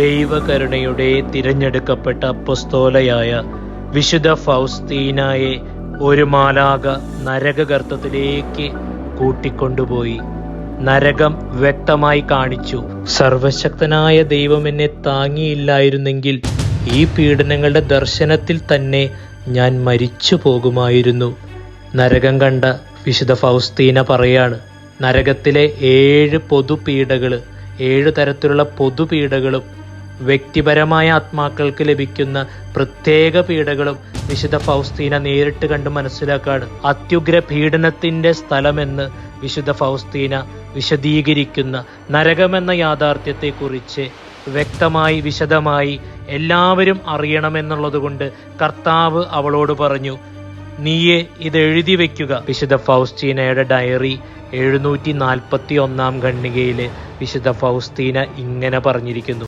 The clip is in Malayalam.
ദൈവകരുണയുടെ തിരഞ്ഞെടുക്കപ്പെട്ട അപ്പസ്തോലയായ വിശുദ്ധ ഫൗസ്തീനായെ ഒരു മാലാക നരകകർത്തത്തിലേക്ക് കൂട്ടിക്കൊണ്ടുപോയി. നരകം വ്യക്തമായി കാണിച്ചു സർവശക്തനായ ദൈവം എന്നെ താങ്ങിയില്ലായിരുന്നെങ്കിൽ ഈ പീഡനങ്ങളുടെ ദർശനത്തിൽ തന്നെ ഞാൻ മരിച്ചു പോകുമായിരുന്നു. നരകം കണ്ട വിശുദ്ധ ഫൗസ്തീന പറയാണ് നരകത്തിലെ ഏഴ് പൊതുപീഡകൾ ഏഴ് തരത്തിലുള്ള പൊതുപീഡകളും വ്യക്തിപരമായ ആത്മാക്കൾക്ക് ലഭിക്കുന്ന പ്രത്യേക പീഡകളും വിശുദ്ധ ഫൗസ്തീന നേരിട്ട് കണ്ട് മനസ്സിലാക്കാണ്. അത്യുഗ്ര പീഡനത്തിന്റെ സ്ഥലമെന്ന് വിശുദ്ധ ഫൗസ്തീന വിശദീകരിക്കുന്ന നരകമെന്ന യാഥാർത്ഥ്യത്തെക്കുറിച്ച് വ്യക്തമായി വിശദമായി എല്ലാവരും അറിയണമെന്നുള്ളതുകൊണ്ട് കർത്താവ് അവളോട് പറഞ്ഞു നീയെ ഇത് എഴുതി വെക്കുക വിശുദ്ധ ഫൗസ്റ്റീനയുടെ ഡയറി എഴുന്നൂറ്റി നാൽപ്പത്തി ഒന്നാം ഖണ്ണികയിൽ വിശുദ്ധ ഫൗസ്തീന ഇങ്ങനെ പറഞ്ഞിരിക്കുന്നു.